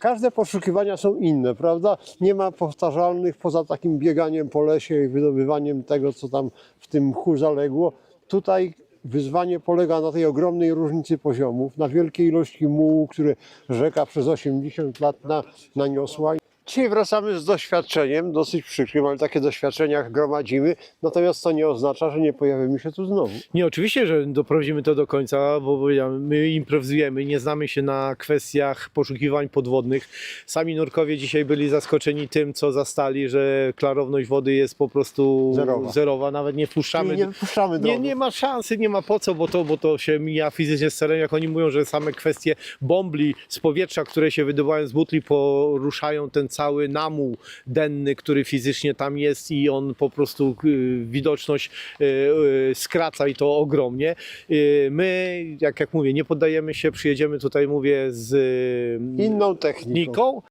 każde poszukiwania są inne, prawda? Nie ma powtarzalnych poza takim bieganiem po lesie i wydobywaniem tego, co tam w tym mchu zaległo. Tutaj wyzwanie polega na tej ogromnej różnicy poziomów, na wielkiej ilości mułu, które rzeka przez 80 lat na, naniosła. Dzisiaj wracamy z doświadczeniem, dosyć przykrym, ale takie doświadczenia gromadzimy. Natomiast to nie oznacza, że nie pojawimy się tu znowu. Nie, oczywiście, że doprowadzimy to do końca, bo my improwizujemy, nie znamy się na kwestiach poszukiwań podwodnych. Sami nurkowie dzisiaj byli zaskoczeni tym, co zastali, że klarowność wody jest po prostu Zerowa. zerowa. nawet nie wpuszczamy. Nie, nie puszczamy Nie, nie ma szansy, nie ma po co, bo to, bo to się mija fizycznie z celem, jak oni mówią, że same kwestie bombli z powietrza, które się wydobywają z butli, poruszają ten cały namuł denny, który fizycznie tam jest i on po prostu y, widoczność y, y, skraca i to ogromnie. My, jak, jak mówię, nie poddajemy się, przyjedziemy tutaj, mówię, z Inną techniką. Niką,